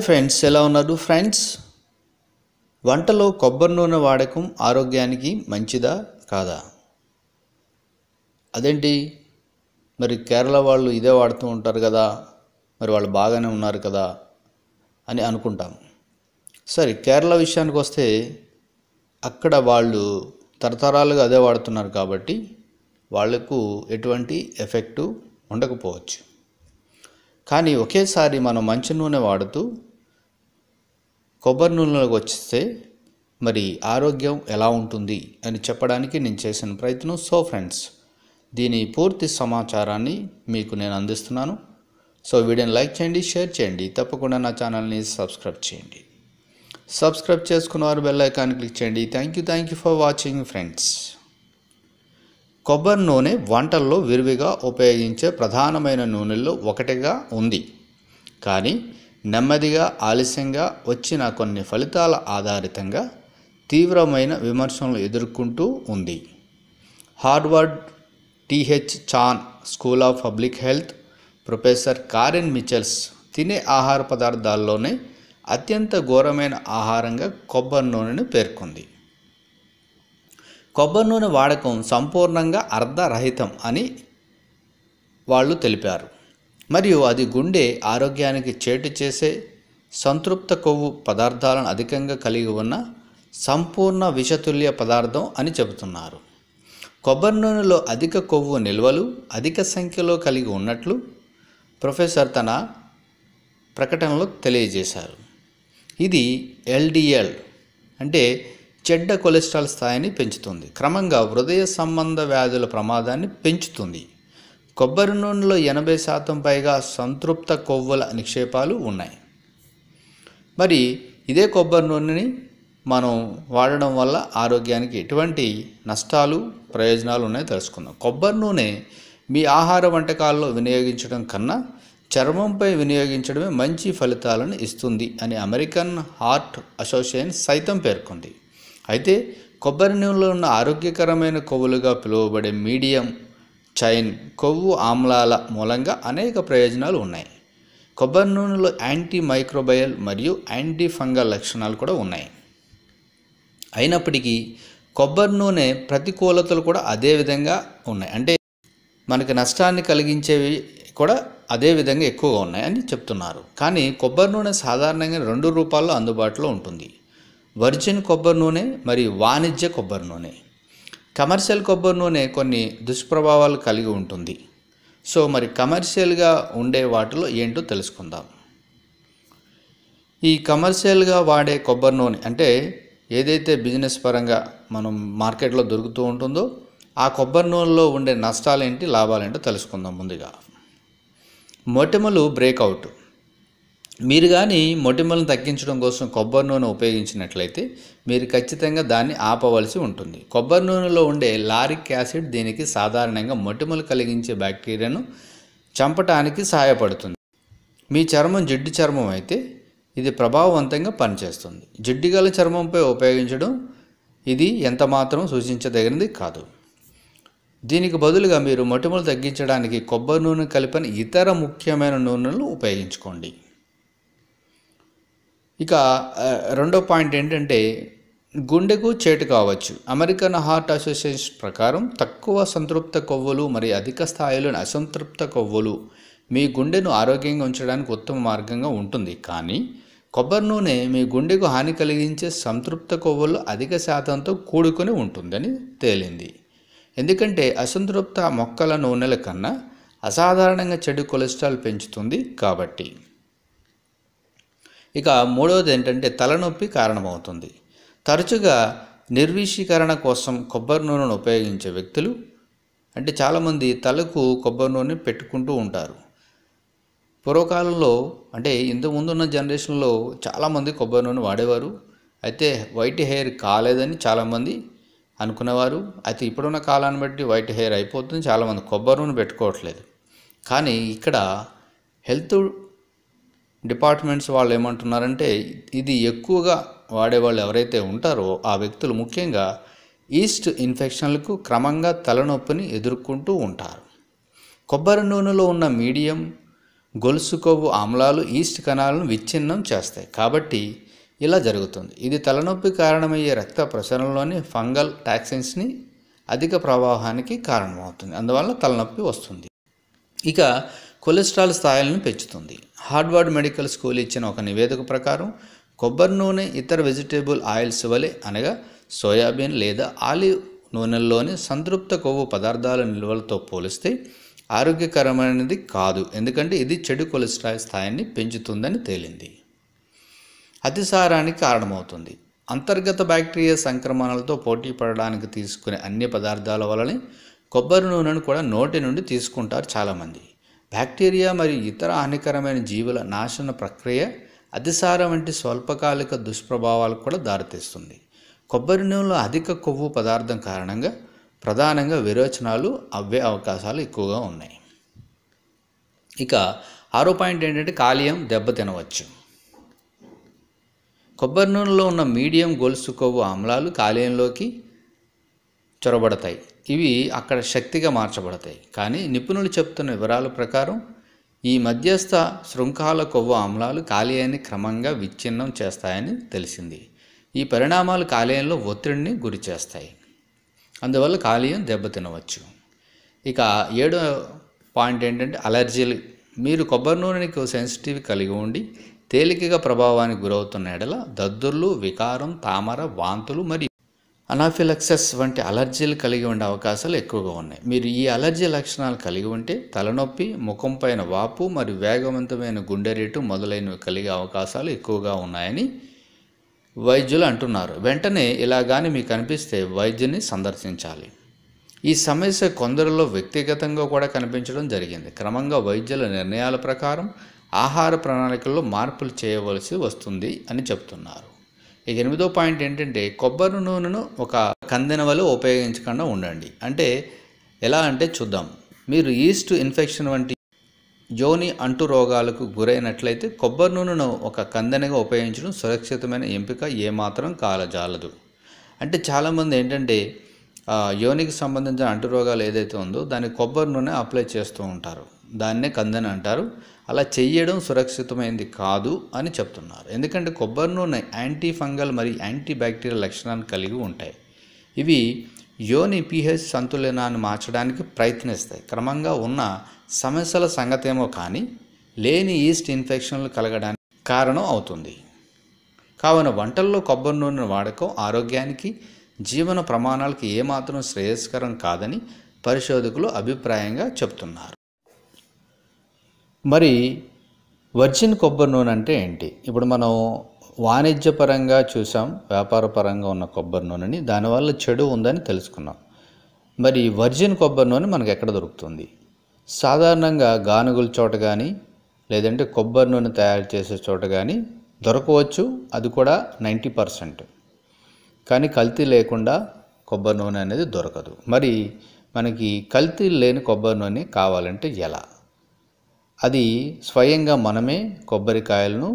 Hi friends ఎలా ఉన్నారు friends వంటలో కొబ్బరి నూనె వాడకం ఆరోగ్యానికి మంచిదా కాదా? అదేంటి? మరి కేరళ వాళ్ళు ఇదే వాడుతూ ఉంటారు కదా మరి వాళ్ళు బాగానే ఉన్నారు కదా అని అనుకుంటాం సరే కేరళ విషయానికి వస్తే అక్కడ వాళ్ళు తరతరాలుగా అదే వాడుతున్నారు కాబట్టి వాళ్ళకు ఎటువంటి ఎఫెక్టు ఉండకపోవచ్చు. కానీ ఒకేసారి మనం మంచి నూనె వాడుతూ కొబ్బరి నూనెలోకి వచ్చేస్తే మరి ఆరోగ్యం ఎలా ఉంటుంది అని చెప్పడానికి నేను చేసిన ప్రయత్నం. సో ఫ్రెండ్స్ దీని పూర్తి సమాచారాన్ని మీకు నేను అందిస్తున్నాను. సో వీడియోని లైక్ చేయండి షేర్ చేయండి. తప్పకుండా నా ఛానల్ని సబ్స్క్రైబ్ చేయండి. సబ్స్క్రైబ్ చేసుకున్న వారు బెల్ ఐకాన్ క్లిక్ చేయండి. Thank you thank you for watching friends. కొబ్బరి నూనె వంటల్లో విరివిగా ఉపయోగించే ప్రధానమైన నూనెల్లో ఒకటిగా ఉంది. కానీ నెమ్మదిగా ఆలస్యంగా వచ్చిన కొన్ని ఫలితాల ఆధారితంగా తీవ్రమైన విమర్శలను ఎదుర్కొంటూ ఉంది. Harvard TH Chan School of Public Health professor Karen Michels తినే ఆహార పదార్థాల్లోనే అత్యంత ఘోరమైన ఆహారంగా కొబ్బరి నూనెను పేర్కొంది. కొబ్బరి నూనె వాడకం సంపూర్ణంగా అర్ధరహితం అని వాళ్ళు తెలిపారు. మరియు అది గుండె ఆరోగ్యానికి చేటు చేసే సంతృప్త కొవ్వు పదార్థాలను అధికంగా కలిగి ఉన్న సంపూర్ణ విషతుల్య పదార్థం అని చెబుతున్నారు. కొబ్బరి నూనెలో అధిక కొవ్వు నిల్వలు అధిక సంఖ్యలో కలిగి ఉన్నట్లు ప్రొఫెసర్ తన ప్రకటనలో తెలియజేశారు. ఇది ఎల్డిఎల్ అంటే చెడ్డ కొలెస్ట్రాల్ స్థాయిని పెంచుతుంది. క్రమంగా హృదయ సంబంధ వ్యాధుల ప్రమాదాన్ని పెంచుతుంది. కొబ్బరి నూనెలో ఎనభై శాతం పైగా సంతృప్త కొవ్వుల నిక్షేపాలు ఉన్నాయి. మరి ఇదే కొబ్బరి నూనెని మనం వాడడం వల్ల ఆరోగ్యానికి ఎటువంటి నష్టాలు ప్రయోజనాలు ఉన్నాయో తెలుసుకుందాం. కొబ్బరి నూనె మీ ఆహార వంటకాల్లో వినియోగించడం కన్నా చర్మంపై వినియోగించడమే మంచి ఫలితాలను ఇస్తుంది అని అమెరికన్ హార్ట్ అసోసియేషన్ సైతం పేర్కొంది. అయితే కొబ్బరి నూనెలో ఉన్న ఆరోగ్యకరమైన కొవ్వులుగా పిలువబడే మీడియం చైన్ కొవ్వు ఆమ్లాల మూలంగా అనేక ప్రయోజనాలు ఉన్నాయి. కొబ్బరి నూనెలో యాంటీ మైక్రోబయల్ మరియు యాంటీ ఫంగల్ లక్షణాలు కూడా ఉన్నాయి. అయినప్పటికీ కొబ్బరి నూనె ప్రతికూలతలు కూడా అదే విధంగా ఉన్నాయి. అంటే మనకి నష్టాన్ని కలిగించేవి కూడా అదే విధంగా ఎక్కువగా ఉన్నాయని చెప్తున్నారు. కానీ కొబ్బరి నూనె సాధారణంగా రెండు రూపాల్లో అందుబాటులో ఉంటుంది. వర్జిన్ కొబ్బరి నూనె మరియు వాణిజ్య కొబ్బరి నూనె. కమర్షియల్ కొబ్బరి నూనె కొన్ని దుష్ప్రభావాలు కలిగి ఉంటుంది. సో మరి కమర్షియల్గా ఉండే వాటిలో ఏంటో తెలుసుకుందాం. ఈ కమర్షియల్గా వాడే కొబ్బరి నూనె అంటే ఏదైతే బిజినెస్ పరంగా మనం మార్కెట్లో దొరుకుతూ ఉంటుందో ఆ కొబ్బరి నూనెలో ఉండే నష్టాలేంటి లాభాలేంటో తెలుసుకుందాం ముందుగా. మొటిమలు బ్రేక్అవుట్. మీరు కానీ మొటిమలను తగ్గించడం కోసం కొబ్బరి నూనె ఉపయోగించినట్లయితే మీరు ఖచ్చితంగా దాన్ని ఆపవలసి ఉంటుంది. కొబ్బరి నూనెలో ఉండే లారిక్ యాసిడ్ దీనికి సాధారణంగా మొటిమలు కలిగించే బ్యాక్టీరియాను చంపటానికి సహాయపడుతుంది. మీ చర్మం జిడ్డు చర్మం అయితే ఇది ప్రభావవంతంగా పనిచేస్తుంది. జిడ్డుగల చర్మంపై ఉపయోగించడం ఇది ఎంతమాత్రం సూచించదగినది కాదు. దీనికి బదులుగా మీరు మొటిమలు తగ్గించడానికి కొబ్బరి నూనె కలిపిన ఇతర ముఖ్యమైన నూనెలు ఉపయోగించుకోండి. ఇక రెండో పాయింట్ ఏంటంటే గుండెకు చేటు కావచ్చు. అమెరికన్ హార్ట్ అసోసియేషన్ ప్రకారం తక్కువ సంతృప్త కొవ్వులు మరియు అధిక స్థాయిలోని అసంతృప్త కొవ్వులు మీ గుండెను ఆరోగ్యంగా ఉంచడానికి ఉత్తమ మార్గంగా ఉంటుంది. కానీ కొబ్బరి నూనె మీ గుండెకు హాని కలిగించే సంతృప్త కొవ్వులు అధిక శాతంతో కూడుకొని ఉంటుందని తేలింది. ఎందుకంటే అసంతృప్త మొక్కల నూనెల కన్నా అసాధారణంగా చెడు కొలెస్ట్రాల్ పెంచుతుంది కాబట్టి. ఇక మూడవది ఏంటంటే తలనొప్పి కారణమవుతుంది. తరచుగా నిర్విషీకరణ కోసం కొబ్బరి నూనెను ఉపయోగించే వ్యక్తులు అంటే చాలామంది తలకు కొబ్బరి నూనె పెట్టుకుంటూ ఉంటారు. పూర్వకాలంలో అంటే ఇంతకుముందున్న జనరేషన్లో చాలామంది కొబ్బరి నూనె వాడేవారు. అయితే వైట్ హెయిర్ కాలేదని చాలామంది అనుకునేవారు. అయితే ఇప్పుడున్న కాలాన్ని బట్టి వైట్ హెయిర్ అయిపోతుంది చాలామంది కొబ్బరి నూనె పెట్టుకోవట్లేదు. కానీ ఇక్కడ హెల్త్ డిపార్ట్మెంట్స్ వాళ్ళు ఏమంటున్నారంటే ఇది ఎక్కువగా వాడేవాళ్ళు ఎవరైతే ఉంటారో ఆ వ్యక్తులు ముఖ్యంగా ఈస్ట్ ఇన్ఫెక్షన్లకు క్రమంగా తలనొప్పిని ఎదుర్కొంటూ ఉంటారు. కొబ్బరి నూనెలో ఉన్న మీడియం గొలుసు కొవ్వు ఆమ్లాలు ఈస్ట్ కణాలను విచ్ఛిన్నం చేస్తాయి. కాబట్టి ఇలా జరుగుతుంది. ఇది తలనొప్పి కారణమయ్యే రక్త ప్రసరణలోని ఫంగల్ టాక్సిన్స్ని అధిక ప్రవాహానికి కారణమవుతుంది. అందువల్ల తలనొప్పి వస్తుంది. ఇక కొలెస్ట్రాల్ స్థాయిలను పెంచుతుంది. హార్డ్వర్డ్ మెడికల్ స్కూల్ ఇచ్చిన ఒక నివేదిక ప్రకారం కొబ్బరి నూనె ఇతర వెజిటేబుల్ ఆయిల్స్ వలె అనగా సోయాబీన్ లేదా ఆలివ్ నూనెల్లోని సంతృప్త కొవ్వు పదార్థాల నిల్వలతో పోలిస్తే ఆరోగ్యకరమైనది కాదు. ఎందుకంటే ఇది చెడు కొలెస్ట్రాల్ స్థాయిని పెంచుతుందని తేలింది. అతిసారానికి కారణమవుతుంది. అంతర్గత బ్యాక్టీరియా సంక్రమణలతో పోటీ పడడానికి తీసుకునే అన్ని పదార్థాల వలనే కొబ్బరి నూనెను కూడా నోటి నుండి తీసుకుంటారు చాలామంది. బ్యాక్టీరియా మరియు ఇతర హానికరమైన జీవుల నాశన ప్రక్రియ అతిసారం వంటి స్వల్పకాలిక దుష్ప్రభావాలకు కూడా దారితీస్తుంది. కొబ్బరి నూనెలో అధిక కొవ్వు పదార్థం కారణంగా ప్రధానంగా విరోచనాలు అవ్వే అవకాశాలు ఎక్కువగా ఉన్నాయి. ఇక ఆరో పాయింట్ ఏంటంటే కాలియం దెబ్బతినవచ్చు కొబ్బరి నూనెలో ఉన్న మీడియం గొలుసు కొవ్వు ఆమ్లాలు కాలేయంలోకి చొరబడతాయి. ఇవి అక్కడ శక్తిగా మార్చబడతాయి. కానీ నిపుణులు చెప్తున్న వివరాల ప్రకారం ఈ మధ్యస్థ శృంఖాల కొవ్వు ఆమ్లాలు కాలేయాన్ని క్రమంగా విచ్ఛిన్నం చేస్తాయని తెలిసింది. ఈ పరిణామాలు కాలేయంలో ఒత్తిడిని గురి చేస్తాయి. అందువల్ల కాలేయం దెబ్బతినవచ్చు ఇక ఏడో పాయింట్ ఏంటంటే అలర్జీలు. మీరు కొబ్బరి నూనెకు సెన్సిటివ్ కలిగి ఉండి తేలికగా ప్రభావానికి గురవుతున్న ఎడల దద్దుర్లు వికారం తామర వాంతులు మరియు అనాఫిలక్సెస్ వంటి అలర్జీలు కలిగి ఉండే అవకాశాలు ఎక్కువగా ఉన్నాయి. మీరు ఈ అలర్జీ లక్షణాలు కలిగి ఉంటే తలనొప్పి ముఖం పైన వాపు మరియు వేగవంతమైన గుండె రేటు మొదలైనవి కలిగే అవకాశాలు ఎక్కువగా ఉన్నాయని వైద్యులు అంటున్నారు. వెంటనే ఇలా కానీ మీకు అనిపిస్తే వైద్యుని సందర్శించాలి. ఈ సమస్య కొందరిలో వ్యక్తిగతంగా కూడా కనిపించడం జరిగింది. క్రమంగా వైద్యుల నిర్ణయాల ప్రకారం ఆహార ప్రణాళికల్లో మార్పులు చేయవలసి వస్తుంది అని చెప్తున్నారు. ఇక ఎనిమిదో పాయింట్ ఏంటంటే కొబ్బరి నూనెను ఒక కందెన వల్ల ఉపయోగించకుండా ఉండండి. అంటే ఎలా అంటే చూద్దాం. మీరు ఈస్ట్ ఇన్ఫెక్షన్ వంటి జోని అంటు రోగాలకు గురైనట్లయితే కొబ్బరి నూనెను ఒక కందెనగా ఉపయోగించడం సురక్షితమైన ఎంపిక ఏమాత్రం కాలజాలదు. అంటే చాలామంది ఏంటంటే యోనికి సంబంధించిన అంటు రోగాలు ఏదైతే ఉందో దాన్ని కొబ్బరి నూనె అప్లై చేస్తూ ఉంటారు. దాన్నే కందెన అంటారు. అలా చేయడం సురక్షితమైంది కాదు అని చెప్తున్నారు. ఎందుకంటే కొబ్బరి నూనె యాంటీ ఫంగల్ మరియు యాంటీ బ్యాక్టీరియల్ లక్షణాన్ని కలిగి ఉంటాయి. ఇవి యోని పిహెచ్ సంతులనాన్ని మార్చడానికి ప్రయత్నిస్తాయి. క్రమంగా ఉన్న సమస్యల సంగతేమో కానీ లేని ఈస్ట్ ఇన్ఫెక్షన్లు కలగడానికి కారణం అవుతుంది. కావున వంటల్లో కొబ్బరి నూనె వాడకం ఆరోగ్యానికి జీవన ప్రమాణాలకు ఏమాత్రం శ్రేయస్కరం కాదని పరిశోధకులు అభిప్రాయంగా చెప్తున్నారు. మరి వర్జిన్ కొబ్బరి నూనె అంటే ఏంటి? ఇప్పుడు మనం వాణిజ్యపరంగా చూసాం వ్యాపారపరంగా ఉన్న కొబ్బరి నూనెని దానివల్ల చెడు ఉందని తెలుసుకున్నాం. మరి వర్జిన్ కొబ్బరి నూనె మనకు ఎక్కడ దొరుకుతుంది? సాధారణంగా గానుగుల చోట కానీ లేదంటే కొబ్బరి నూనె తయారు చేసే చోట కానీ దొరకవచ్చు. అది కూడా నైంటీ పర్సెంట్. కానీ కల్తీ లేకుండా కొబ్బరి నూనె అనేది దొరకదు. మరి మనకి కల్తీ లేని కొబ్బరి నూనె కావాలంటే ఎలా? అది స్వయంగా మనమే కొబ్బరికాయలను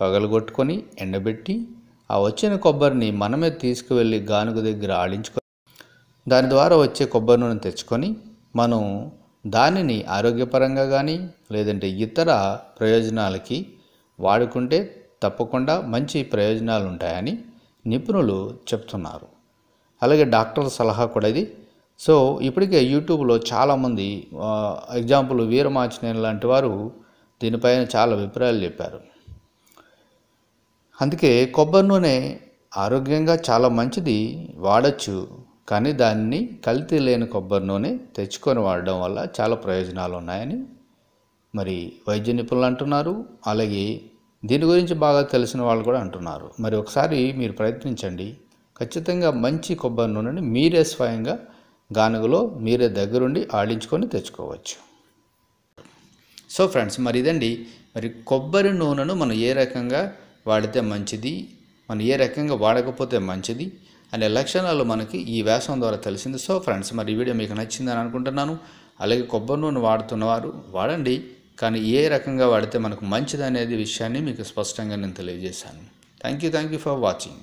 పగలగొట్టుకొని ఎండబెట్టి ఆ వచ్చిన కొబ్బరిని మనమే తీసుకువెళ్ళి గానుగ దగ్గర ఆడించుకొని దాని ద్వారా వచ్చే కొబ్బరి నూనె తెచ్చుకొని మనం దానిని ఆరోగ్యపరంగా కానీ లేదంటే ఇతర ప్రయోజనాలకి వాడుకుంటే తప్పకుండా మంచి ప్రయోజనాలు ఉంటాయని నిపుణులు చెప్తున్నారు. అలాగే డాక్టర్ సలహా కూడా ఇది. సో ఇప్పటికే యూట్యూబ్లో చాలామంది ఎగ్జాంపుల్ వీరమాచినేని లాంటి వారు దీనిపైన చాలా అభిప్రాయాలు చెప్పారు. అందుకే కొబ్బరి నూనె ఆరోగ్యంగా చాలా మంచిది వాడచ్చు కానీ దాన్ని కల్తీ లేని కొబ్బరి నూనె తెచ్చుకొని వాడడం వల్ల చాలా ప్రయోజనాలు ఉన్నాయని మరి వైద్య నిపుణులు అంటున్నారు. అలాగే దీని గురించి బాగా తెలిసిన వాళ్ళు కూడా అంటున్నారు. మరి ఒకసారి మీరు ప్రయత్నించండి. ఖచ్చితంగా మంచి కొబ్బరి నూనెని మీరే స్వయంగా గానుగలో మీరే దగ్గరుండి ఆడించుకొని తెచ్చుకోవచ్చు. సో ఫ్రెండ్స్ మరి ఇదండి. మరి కొబ్బరి నూనెను మనం ఏ రకంగా వాడితే మంచిది? మనం ఏ రకంగా వాడకపోతే మంచిది? అనే లక్షణాలు మనకి ఈ వ్యాసం ద్వారా తెలిసింది. సో ఫ్రెండ్స్ మరి ఈ వీడియో మీకు నచ్చిందని అనుకుంటున్నాను. అలాగే కొబ్బరి నూనె వాడుతున్నవారు వాడండి. కానీ ఏ రకంగా వాడితే మనకు మంచిది అనేది విషయాన్ని మీకు స్పష్టంగా నేను తెలియజేశాను. Thank you thank you for watching